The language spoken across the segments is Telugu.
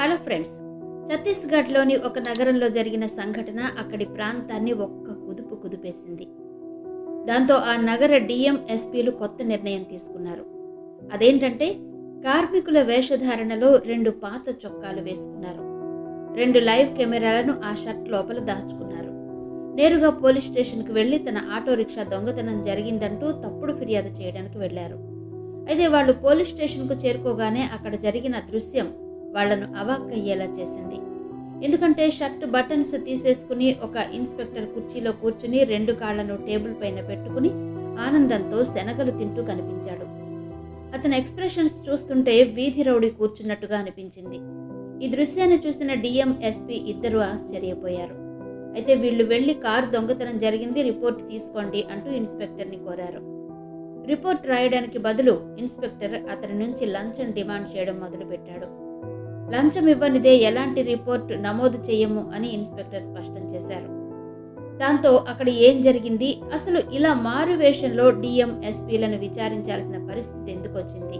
హలో ఫ్రెండ్స్ ఛత్తీస్గఢ్లోని ఒక నగరంలో జరిగిన సంఘటన అక్కడి ప్రాంతాన్ని ఒక్క కుదుపు కుదిపేసింది. దాంతో ఆ నగర డిఎం ఎస్పీలు కొత్త నిర్ణయం తీసుకున్నారు. అదేంటంటే కార్మికుల వేషధారణలో రెండు పాత చొక్కాలు వేసుకున్నారు. రెండు లైవ్ కెమెరాలను ఆ షర్ట్ లోపల దాచుకున్నారు. నేరుగా పోలీస్ స్టేషన్కి వెళ్ళి తన ఆటో రిక్షా దొంగతనం జరిగిందంటూ తప్పుడు ఫిర్యాదు చేయడానికి వెళ్ళారు అయితే వాళ్ళు పోలీస్ స్టేషన్కు చేరుకోగానే అక్కడ జరిగిన దృశ్యం వాళ్ళను అవాక్కయ్యేలా చేసింది. ఎందుకంటే షర్ట్ బటన్స్ తీసేసుకుని ఒక ఇన్స్పెక్టర్ కుర్చీలో కూర్చుని రెండు కాళ్ళను టేబుల్ పైన పెట్టుకుని ఆనందంతో శనగలు తింటూ కనిపించాడు. అతని ఎక్స్ప్రెషన్స్ చూస్తుంటే వీధి రౌడీ కూర్చున్నట్టుగా అనిపించింది. ఈ దృశ్యాన్ని చూసిన డిఎం ఎస్పీ ఇద్దరు ఆశ్చర్యపోయారు. అయితే వీళ్ళు వెళ్ళి కారు దొంగతనం జరిగింది రిపోర్ట్ తీసుకోండి అంటూ ఇన్స్పెక్టర్ని కోరారు. రిపోర్ట్ రాయడానికి బదులు ఇన్స్పెక్టర్ అతని నుంచి లంచం డిమాండ్ చేయడం మొదలుపెట్టాడు. లంచం ఇవ్వనిదే ఎలాంటి రిపోర్ట్ నమోదు చేయము అని ఇన్స్పెక్టర్ స్పష్టం చేశారు. దాంతో అక్కడ ఏం జరిగింది? అసలు ఇలా మారు వేషంలో డిఎం ఎస్పీలను విచారించాల్సిన పరిస్థితి ఎందుకు వచ్చింది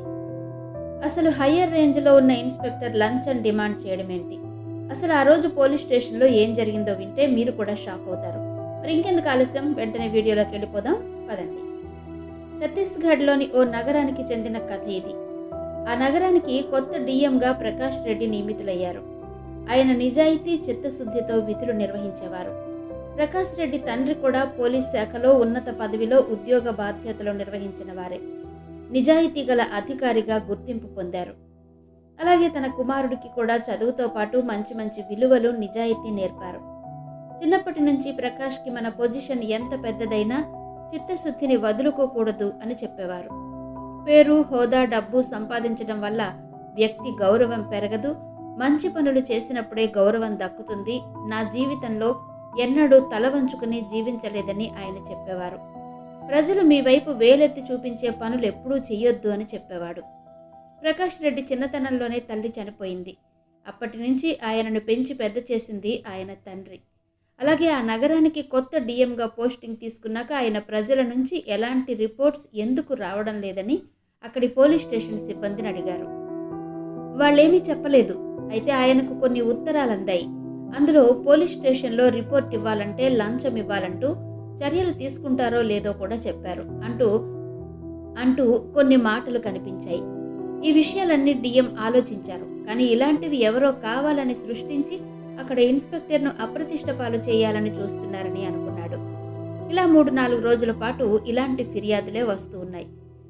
అసలు హయ్యర్ రేంజ్లో ఉన్న ఇన్స్పెక్టర్ లంచం డిమాండ్ చేయడం ఏంటి అసలు ఆ రోజు పోలీస్ స్టేషన్లో ఏం జరిగిందో వింటే మీరు కూడా షాక్ అవుతారు. మరి ఇంకెందుకు ఆలస్యం? వెంటనే వీడియోలోకి వెళ్ళిపోదాం. పదండి. ఛత్తీస్గఢ్లోని ఓ నగరానికి చెందిన కథ ఇది. ఆ నగరానికి కొత్త డిఎంగా ప్రకాష్ రెడ్డి నియమితులయ్యారు. ఆయన నిజాయితీ చిత్తశుద్ధితో విధులు నిర్వహించేవారు. ప్రకాష్ రెడ్డి తండ్రి కూడా పోలీస్ శాఖలో ఉన్నత పదవిలో ఉద్యోగ బాధ్యతలు నిర్వహించిన వారే. నిజాయితీ గల అధికారిగా గుర్తింపు పొందారు. అలాగే తన కుమారుడికి కూడా చదువుతో పాటు మంచి మంచి విలువలు నిజాయితీ నేర్పారు. చిన్నప్పటి నుంచి ప్రకాష్కి మన పొజిషన్ ఎంత పెద్దదైనా చిత్తశుద్ధిని వదులుకోకూడదు అని చెప్పేవారు. పేరు హోదా డబ్బు సంపాదించడం వల్ల వ్యక్తి గౌరవం పెరగదు. మంచి పనులు చేసినప్పుడే గౌరవం దక్కుతుంది. నా జీవితంలో ఎన్నడూ తల వంచుకుని జీవించలేదని ఆయన చెప్పేవారు. ప్రజలు మీ వైపు వేలెత్తి చూపించే పనులు ఎప్పుడూ చెయ్యొద్దు అని చెప్పేవాడు. ప్రకాష్ రెడ్డి చిన్నతనంలోనే తల్లి చనిపోయింది. అప్పటి నుంచి ఆయనను పెంచి పెద్ద చేసింది ఆయన తండ్రి. అలాగే ఆ నగరానికి కొత్త డిఎంగా పోస్టింగ్ తీసుకున్నాక ఆయన ప్రజల నుంచి ఎలాంటి రిపోర్ట్స్ ఎందుకు రావడం లేదని అక్కడి పోలీస్ స్టేషన్ సిబ్బందిని అడిగారు. వాళ్ళేమీ చెప్పలేదు. అయితే ఆయనకు కొన్ని ఉత్తరాలు అందాయి. అందులో పోలీస్ స్టేషన్లో రిపోర్ట్ ఇవ్వాలంటే లంచం ఇవ్వాలంటూ చర్యలు తీసుకుంటారో లేదో కూడా చెప్పారు. అంటూ అంటూ కొన్ని మాటలు కనిపించాయి. ఈ విషయాలన్నీ డిఎం ఆలోచించారు. కానీ ఇలాంటివి ఎవరో కావాలని సృష్టించి అక్కడ ఇన్స్పెక్టర్ను అప్రతిష్ట పాలు చేయాలని చూస్తున్నారని అనుకున్నాడు. ఇలా మూడు నాలుగు రోజుల పాటు ఇలాంటి ఫిర్యాదులే వస్తూ ఉన్నాయి.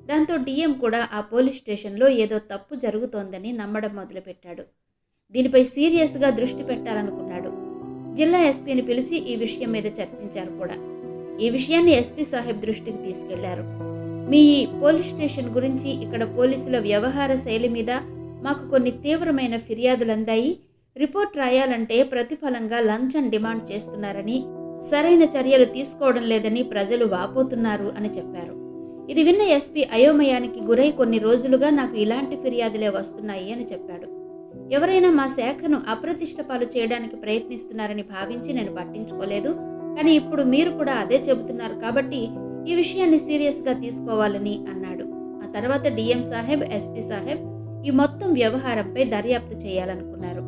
దాంతో డిఎం కూడా ఆ పోలీస్ స్టేషన్లో ఏదో తప్పు జరుగుతోందని నమ్మడం మొదలుపెట్టాడు. దీనిపై సీరియస్గా దృష్టి పెట్టాలనుకున్నాడు. జిల్లా ఎస్పీని పిలిచి ఈ విషయం మీద చర్చించారు కూడా. ఈ విషయాన్ని ఎస్పీ సాహెబ్ దృష్టికి తీసుకెళ్ళారు. మీ ఈ పోలీస్ స్టేషన్ గురించి ఇక్కడ పోలీసుల వ్యవహార శైలి మీద మాకు కొన్ని తీవ్రమైన ఫిర్యాదులు అందాయి రిపోర్ట్ రాయాలంటే ప్రతిఫలంగా లంచం డిమాండ్ చేస్తున్నారని సరైన చర్యలు తీసుకోవడం లేదని ప్రజలు వాపోతున్నారు అని చెప్పారు. ఇది విన్న ఎస్పీ అయోమయానికి గురై కొన్ని రోజులుగా నాకు ఇలాంటి ఫిర్యాదులే వస్తున్నాయి అని చెప్పాడు. ఎవరైనా మా శాఖను అప్రతిష్ట పాలు చేయడానికి ప్రయత్నిస్తున్నారని భావించి నేను పట్టించుకోలేదు. కానీ ఇప్పుడు మీరు కూడా అదే చెబుతున్నారు కాబట్టి ఈ విషయాన్ని సీరియస్గా తీసుకోవాలని అన్నాడు. ఆ తర్వాత డిఎం సాహెబ్ ఎస్పీ సాహెబ్ ఈ మొత్తం వ్యవహారంపై దర్యాప్తు చేయాలనుకున్నారు.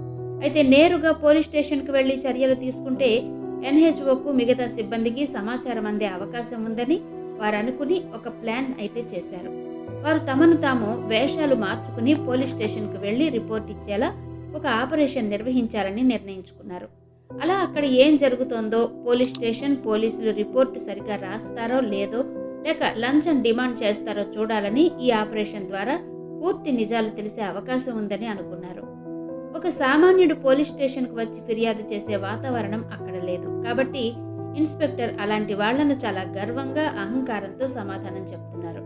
అయితే నేరుగా పోలీస్ స్టేషన్కి వెళ్ళి చర్యలు తీసుకుంటే ఎన్హెచ్ఓకు మిగతా సిబ్బందికి సమాచారం అందే అవకాశం ఉందని వారు అనుకుని ఒక ప్లాన్ అయితే చేశారు. వారు తమను తాము వేషాలు మార్చుకుని పోలీస్ స్టేషన్కి వెళ్ళి రిపోర్ట్ ఇచ్చేలా ఒక ఆపరేషన్ నిర్వహించాలని నిర్ణయించుకున్నారు. అలా అక్కడ ఏం జరుగుతోందో పోలీస్ స్టేషన్ పోలీసులు రిపోర్ట్ సరిగా రాస్తారో లేదో లేక లంచం డిమాండ్ చేస్తారో చూడాలని ఈ ఆపరేషన్ ద్వారా పూర్తి నిజాలు తెలిసే అవకాశం ఉందని అనుకున్నారు. ఒక సామాన్యుడు పోలీస్ స్టేషన్కు వచ్చి ఫిర్యాదు చేసే వాతావరణం అక్కడ లేదు. కాబట్టి ఇన్స్పెక్టర్ అలాంటి వాళ్ళను చాలా గర్వంగా అహంకారంతో సమాధానం చెప్తున్నారు.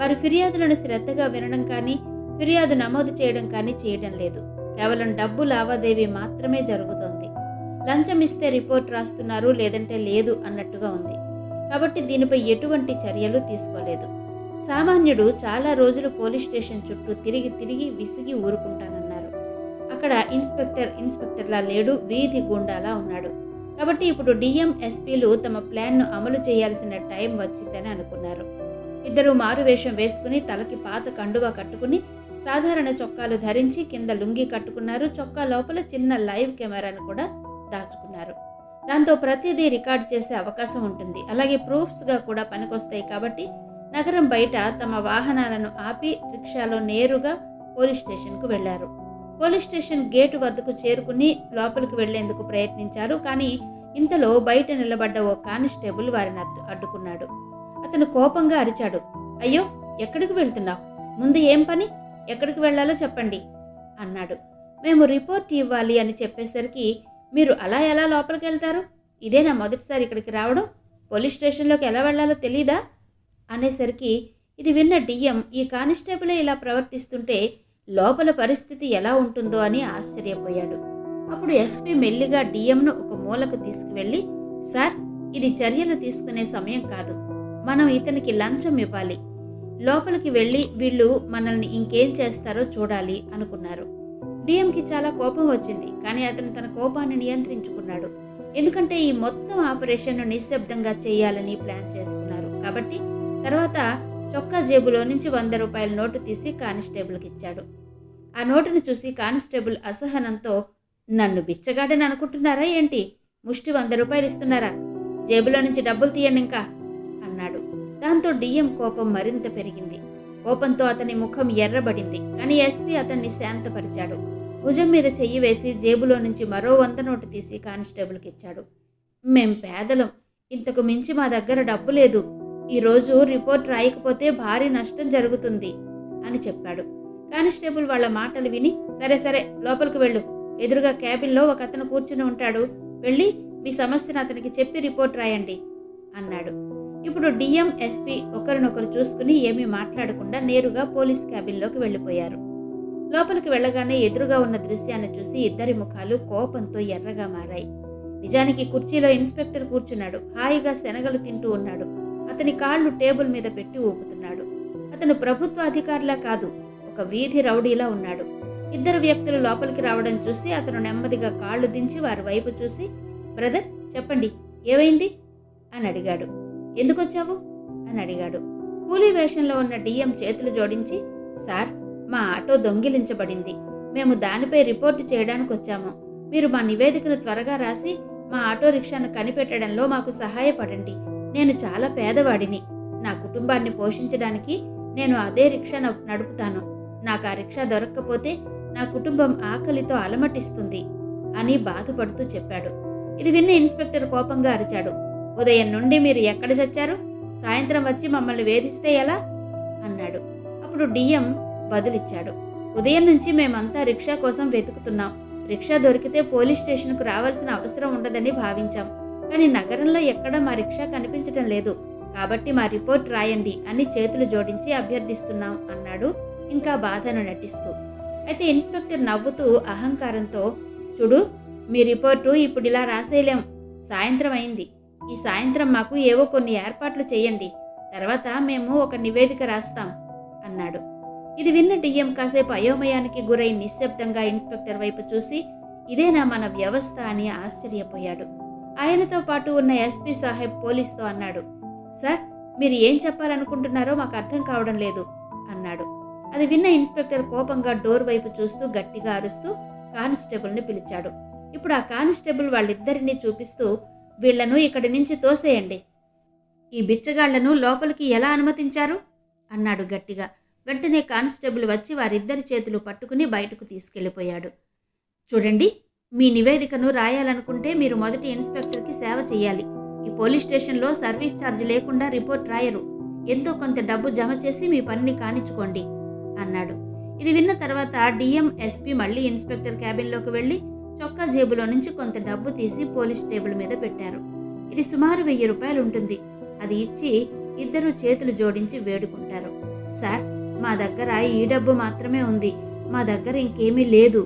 వారు ఫిర్యాదులను శ్రద్ధగా వినడం కానీ ఫిర్యాదు నమోదు చేయడం కానీ చేయడం లేదు. కేవలం డబ్బు లావాదేవీ మాత్రమే జరుగుతోంది. లంచం ఇస్తే రిపోర్ట్ రాస్తున్నారు లేదంటే లేదు అన్నట్టుగా ఉంది. కాబట్టి దీనిపై ఎటువంటి చర్యలు తీసుకోలేదు. సామాన్యుడు చాలా రోజులు పోలీస్ స్టేషన్ చుట్టూ తిరిగి తిరిగి విసిగి ఊరుకుంటానన్నారు. అక్కడ ఇన్స్పెక్టర్ ఇన్స్పెక్టర్లా లేడు వీధి గుండాలా ఉన్నాడు. కాబట్టి ఇప్పుడు డిఎంఎస్పీలు తమ ప్లాన్ను అమలు చేయాల్సిన టైం వచ్చిందని అనుకున్నారు. ఇద్దరు మారువేషం వేసుకుని తలకి పాత కండువా కట్టుకుని సాధారణ చొక్కాలు ధరించి కింద లుంగి కట్టుకున్నారు. చొక్కా లోపల చిన్న లైవ్ కెమెరాను కూడా దాచుకున్నారు. దాంతో ప్రతిదీ రికార్డ్ చేసే అవకాశం ఉంటుంది. అలాగే ప్రూఫ్స్గా కూడా పనికొస్తాయి కాబట్టి నగరం బయట తమ వాహనాలను ఆపి రిక్షాలో నేరుగా పోలీస్ స్టేషన్కు వెళ్ళారు. పోలీస్ స్టేషన్ గేటు వద్దకు చేరుకుని లోపలికి వెళ్ళేందుకు ప్రయత్నించారు. కానీ ఇంతలో బయట నిలబడ్డ ఓ కానిస్టేబుల్ వారిని అడ్డు అడ్డుకున్నాడు. అతను కోపంగా అరిచాడు. అయ్యో ఎక్కడికి వెళ్తున్నావు? ముందు ఏం పని? ఎక్కడికి వెళ్ళాలో చెప్పండి అన్నాడు. మేము రిపోర్ట్ ఇవ్వాలి అని చెప్పేసరికి మీరు అలా ఎలా లోపలికి వెళ్తారు? ఇదే నా మొదటిసారి ఇక్కడికి రావడం. పోలీస్ స్టేషన్లోకి ఎలా వెళ్ళాలో తెలీదా? అనేసరికి ఇది విన్న డిఎం ఈ కానిస్టేబులే ఇలా ప్రవర్తిస్తుంటే లోపల పరిస్థితి ఎలా ఉంటుందో అని ఆశ్చర్యపోయాడు. అప్పుడు ఎస్పీ మెల్లిగా డిఎంను ఒక మూలకు తీసుకువెళ్ళి సార్ ఇది చర్యలు తీసుకునే సమయం కాదు. మనం ఇతనికి లంచం ఇవ్వాలి. లోపలికి వెళ్ళి వీళ్ళు మనల్ని ఇంకేం చేస్తారో చూడాలి అనుకున్నారు. డిఎంకి చాలా కోపం వచ్చింది కానీ అతను తన కోపాన్ని నియంత్రించుకున్నాడు. ఎందుకంటే ఈ మొత్తం ఆపరేషన్ను నిశ్శబ్దంగా చేయాలని ప్లాన్ చేసుకున్నారు. కాబట్టి తర్వాత చొక్కా జేబులో నుంచి వంద రూపాయల నోటు తీసి కానిస్టేబుల్కి ఇచ్చాడు ఆ నోటును చూసి కానిస్టేబుల్ అసహనంతో నన్ను బిచ్చగాడని అనుకుంటున్నారా ఏంటి? ముష్టి వంద రూపాయలు ఇస్తున్నారా? జేబులో నుంచి డబ్బులు తీయండి ఇంకా అన్నాడు. దాంతో డిఎం కోపం మరింత పెరిగింది. కోపంతో అతని ముఖం ఎర్రబడింది. కానీ ఎస్పీ అతన్ని శాంతపరిచాడు. భుజం మీద చెయ్యి వేసి జేబులో నుంచి మరో వంద నోటు తీసి కానిస్టేబుల్కి ఇచ్చాడు. మేం పేదలం. ఇంతకు మించి మా దగ్గర డబ్బు లేదు. ఈరోజు రిపోర్ట్ రాయకపోతే భారీ నష్టం జరుగుతుంది అని చెప్పాడు. కానిస్టేబుల్ వాళ్ళ మాటలు విని సరే సరే లోపలికి వెళ్ళు. ఎదురుగా క్యాబిన్లో ఒక అతను కూర్చుని ఉంటాడు. వెళ్ళి మీ సమస్యను అతనికి చెప్పి రిపోర్ట్ రాయండి అన్నాడు. ఇప్పుడు డిఎం ఎస్పీ ఒకరినొకరు చూసుకుని ఏమీ మాట్లాడకుండా నేరుగా పోలీస్ క్యాబిన్లోకి వెళ్ళిపోయారు. లోపలికి వెళ్ళగానే ఎదురుగా ఉన్న దృశ్యాన్ని చూసి ఇద్దరి ముఖాలు కోపంతో ఎర్రగా మారాయి. నిజానికి కుర్చీలో ఇన్స్పెక్టర్ కూర్చున్నాడు. హాయిగా శనగలు తింటూ ఉన్నాడు. అతని కాళ్ళు టేబుల్ మీద పెట్టి ఊపుతున్నాడు. అతను ప్రభుత్వ అధికారిలా కాదు. ఒక వీధి రౌడీలా ఉన్నాడు. ఇద్దరు వ్యక్తులు లోపలికి రావడం చూసి అతను నెమ్మదిగా కాళ్ళు దించి వారి వైపు చూసి బ్రదర్ చెప్పండి ఏమైంది? అని అడిగాడు. ఎందుకు వచ్చావు అని అడిగాడు. కూలీ వేషంలో ఉన్న డిఎం చేతులు జోడించి సార్ మా ఆటో దొంగిలించబడింది. మేము దానిపై రిపోర్టు చేయడానికి వచ్చాము. మీరు మా నివేదికను త్వరగా రాసి మా ఆటో రిక్షాను కనిపెట్టడంలో మాకు సహాయపడండి. నేను చాలా పేదవాడిని. నా కుటుంబాన్ని పోషించడానికి నేను అదే రిక్షా నడుపుతాను. నాకు ఆ రిక్షా దొరక్కపోతే నా కుటుంబం ఆకలితో అలమటిస్తుంది అని బాధపడుతూ చెప్పాడు. ఇది విన్న ఇన్స్పెక్టర్ కోపంగా అరిచాడు. ఉదయం నుండి మీరు ఎక్కడ చచ్చారు? సాయంత్రం వచ్చి మమ్మల్ని వేధిస్తే ఎలా? అన్నాడు. అప్పుడు డిఎం బదులిచ్చాడు. ఉదయం నుంచి మేమంతా రిక్షా కోసం వెతుకుతున్నాం. రిక్షా దొరికితే పోలీస్ స్టేషన్కు రావాల్సిన అవసరం ఉండదని భావించాం. కానీ నగరంలో ఎక్కడ మా రిక్షా కనిపించటం లేదు. కాబట్టి మా రిపోర్ట్ రాయండి అని చేతులు జోడించి అభ్యర్థిస్తున్నాం అన్నాడు ఇంకా బాధను నటిస్తూ. అయితే ఇన్స్పెక్టర్ నవ్వుతూ అహంకారంతో చూడు మీ రిపోర్టు ఇప్పుడు ఇలా రాసేయలేం. సాయంత్రం అయింది. ఈ సాయంత్రం మాకు ఏవో కొన్ని ఏర్పాట్లు చేయండి తర్వాత మేము ఒక నివేదిక రాస్తాం అన్నాడు. ఇది విన్న డిఎం కాసేపు అయోమయానికి గురై నిశ్శబ్దంగా ఇన్స్పెక్టర్ వైపు చూసి ఇదేనా మన వ్యవస్థ? అని ఆశ్చర్యపోయాడు. ఆయనతో పాటు ఉన్న ఎస్పీ సాహెబ్ పోలీస్తో అన్నాడు సార్ మీరు ఏం చెప్పాలనుకుంటున్నారో మాకు అర్థం కావడం లేదు అన్నాడు. అది విన్న ఇన్స్పెక్టర్ కోపంగా డోర్ వైపు చూస్తూ గట్టిగా అరుస్తూ కానిస్టేబుల్ని పిలిచాడు. ఇప్పుడు ఆ కానిస్టేబుల్ వాళ్ళిద్దరినీ చూపిస్తూ వీళ్ళను ఇక్కడి నుంచి తోసేయండి. ఈ బిచ్చగాళ్ళను లోపలికి ఎలా అనుమతించారు? అన్నాడు గట్టిగా. వెంటనే కానిస్టేబుల్ వచ్చి వారిద్దరి చేతులు పట్టుకుని బయటకు తీసుకెళ్ళిపోయాడు చూడండి మీ నివేదికను రాయాలనుకుంటే మీరు మొదటి ఇన్స్పెక్టర్కి సేవ చేయాలి. ఈ పోలీస్ స్టేషన్లో సర్వీస్ ఛార్జ్ లేకుండా రిపోర్ట్ రాయరు. ఎంతో కొంత డబ్బు జమ చేసి మీ పనిని కానిచ్చుకోండి. అన్నాడు. ఇది విన్న తర్వాత డిఎం ఎస్పీ మళ్ళీ ఇన్స్పెక్టర్ క్యాబిన్లోకి వెళ్ళి చొక్కా జేబులో నుంచి కొంత డబ్బు తీసి పోలీస్ టేబుల్ మీద పెట్టారు. ఇది సుమారు వెయ్యి రూపాయలు ఉంటుంది అది ఇచ్చి ఇద్దరు చేతులు జోడించి వేడుకుంటారు. సార్ మా దగ్గర ఈ డబ్బు మాత్రమే ఉంది. మా దగ్గర ఇంకేమీ లేదు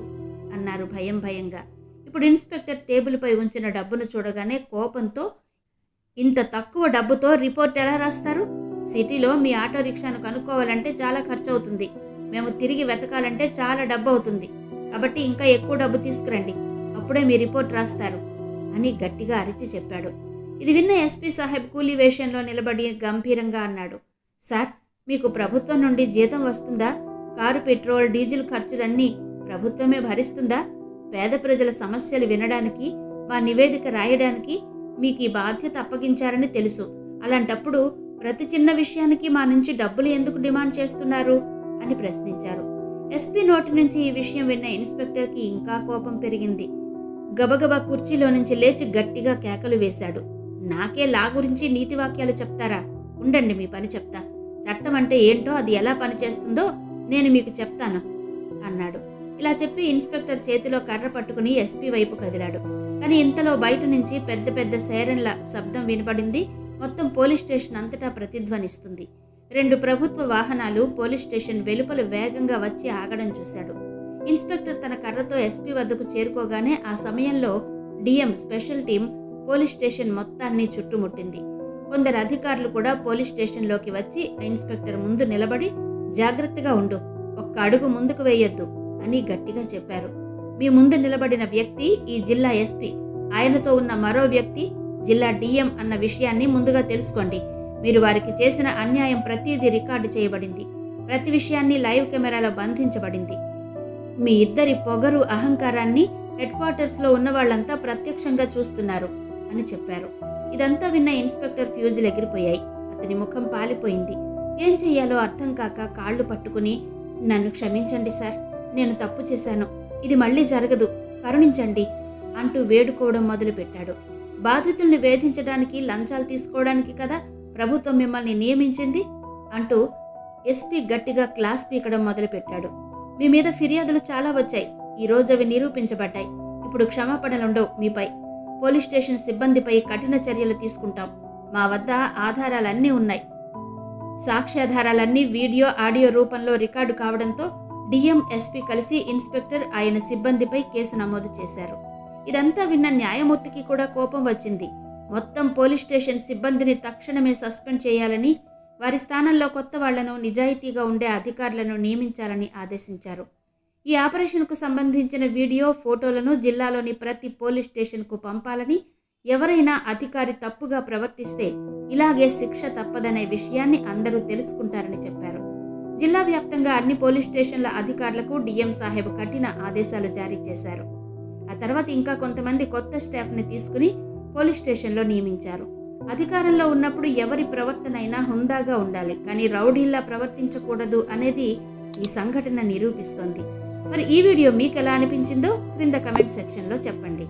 అన్నారు భయం భయంగా. ఇప్పుడు ఇన్స్పెక్టర్ టేబుల్పై ఉంచిన డబ్బును చూడగానే కోపంతో ఇంత తక్కువ డబ్బుతో రిపోర్ట్ ఎలా రాస్తారు? సిటీలో మీ ఆటో రిక్షాను కనుక్కోవాలంటే చాలా ఖర్చు అవుతుంది మేము తిరిగి వెతకాలంటే చాలా డబ్బు అవుతుంది. కాబట్టి ఇంకా ఎక్కువ డబ్బు తీసుకురండి. అప్పుడే మీ రిపోర్ట్ రాస్తారు అని గట్టిగా అరిచి చెప్పాడు. ఇది విన్న ఎస్పీ సాహెబ్ కూలీ వేషంలో నిలబడి గంభీరంగా అన్నాడు. సార్ మీకు ప్రభుత్వం నుండి జీతం వస్తుందా? కారు పెట్రోల్ డీజిల్ ఖర్చులన్నీ ప్రభుత్వమే భరిస్తుందా? పేద ప్రజల సమస్యలు వినడానికి మా నివేదిక రాయడానికి మీకు ఈ బాధ్యత అప్పగించారని తెలుసు. అలాంటప్పుడు ప్రతి చిన్న విషయానికి మా నుంచి డబ్బులు ఎందుకు డిమాండ్ చేస్తున్నారు? అని ప్రశ్నించారు. ఎస్పీ నోటి నుంచి ఈ విషయం విన్న ఇన్స్పెక్టర్కి ఇంకా కోపం పెరిగింది. గబగబా కుర్చీలో నుంచి లేచి గట్టిగా కేకలు వేశాడు. నాకే లా గురించి నీతి వాక్యాలు చెప్తారా? ఉండండి మీ పని చెప్తా. చట్టం అంటే ఏంటో అది ఎలా పనిచేస్తుందో నేను మీకు చెప్తాను అన్నాడు. ఇలా చెప్పి ఇన్స్పెక్టర్ చేతిలో కర్ర పట్టుకుని ఎస్పీ వైపు కదిలాడు. కానీ ఇంతలో బయట నుంచి పెద్ద పెద్ద సైరన్ల శబ్దం వినపడింది. మొత్తం పోలీస్ స్టేషన్ అంతటా ప్రతిధ్వనిస్తుంది. రెండు ప్రభుత్వ వాహనాలు పోలీస్ స్టేషన్ వెలుపల వేగంగా వచ్చి ఆగడం చూశాడు. ఇన్స్పెక్టర్ తన కర్రతో ఎస్పీ వద్దకు చేరుకోగానే ఆ సమయంలో D M special team police station మొత్తాన్ని చుట్టుముట్టింది. కొందరు అధికారులు కూడా పోలీస్ స్టేషన్లోకి వచ్చి ఇన్స్పెక్టర్ ముందు నిలబడి జాగ్రత్తగా ఉండు ఒక్క అడుగు ముందుకు వేయొద్దు అని గట్టిగా చెప్పారు. మీ ముందు నిలబడిన వ్యక్తి ఈ జిల్లా ఎస్పీ. ఆయనతో ఉన్న మరో వ్యక్తి జిల్లా డిఎం అన్న విషయాన్ని ముందుగా తెలుసుకోండి. మీరు వారికి చేసిన అన్యాయం ప్రతిదీ రికార్డు చేయబడింది. ప్రతి విషయాన్ని లైవ్ కెమెరాలో బంధించబడింది. మీ ఇద్దరి పొగరు అహంకారాన్ని హెడ్ క్వార్టర్స్లో ఉన్న వాళ్ళంతా ప్రత్యక్షంగా చూస్తున్నారు అని చెప్పారు. ఇదంతా విన్న ఇన్స్పెక్టర్ ఫ్యూజులు ఎగిరిపోయాయి. అతని ముఖం పాలిపోయింది. ఏం చెయ్యాలో అర్థం కాక కాళ్ళు పట్టుకుని నన్ను క్షమించండి సార్ నేను తప్పు చేశాను. ఇది మళ్ళీ జరగదు. కరుణించండి అంటూ వేడుకోవడం మొదలుపెట్టాడు. బాధితుల్ని వేధించడానికి లంచాలు తీసుకోవడానికి కదా ప్రభుత్వం మిమ్మల్ని నియమించింది అంటూ ఎస్పీ గట్టిగా క్లాస్ పీకడం మొదలుపెట్టాడు. మీ మీద ఫిర్యాదులు చాలా వచ్చాయి. ఈ రోజు అవి నిరూపించబడ్డాయి. ఇప్పుడు క్షమాపణలుండవు మీపై. పోలీస్ స్టేషన్ సిబ్బందిపై కఠిన చర్యలు తీసుకుంటాం. మా వద్ద ఆధారాలన్నీ ఉన్నాయి. సాక్ష్యాధారాలన్నీ వీడియో ఆడియో రూపంలో రికార్డు కావడంతో డిఎం ఎస్పీ కలిసి ఇన్స్పెక్టర్ ఆయన సిబ్బందిపై కేసు నమోదు చేశారు. ఇదంతా విన్న న్యాయమూర్తికి కూడా కోపం వచ్చింది. మొత్తం పోలీస్ స్టేషన్ సిబ్బందిని తక్షణమే సస్పెండ్ చేయాలని వారి స్థానంలో కొత్త వాళ్ళను నిజాయితీగా ఉండే అధికారులను నియమించాలని ఆదేశించారు. ఈ ఆపరేషన్కు సంబంధించిన వీడియో ఫోటోలను జిల్లాలోని ప్రతి పోలీస్ స్టేషన్కు పంపాలని ఎవరైనా అధికారి తప్పుగా ప్రవర్తిస్తే ఇలాగే శిక్ష తప్పదనే విషయాన్ని అందరూ తెలుసుకుంటారని చెప్పారు. జిల్లా వ్యాప్తంగా అన్ని పోలీస్ స్టేషన్ల అధికారులకు డిఎం సాహెబ్ కఠిన ఆదేశాలు జారీ చేశారు. ఆ తర్వాత ఇంకా కొంతమంది కొత్త స్టాఫ్ని తీసుకుని పోలీస్ స్టేషన్లో నియమించారు. అధికారంలో ఉన్నప్పుడు ఎవరి ప్రవర్తన అయినా హుందాగా ఉండాలి. కానీ రౌడీల్లా ప్రవర్తించకూడదు అనేది ఈ సంఘటన నిరూపిస్తోంది. మరి ఈ వీడియో మీకు ఎలా అనిపించిందో క్రింద కమెంట్ సెక్షన్లో చెప్పండి.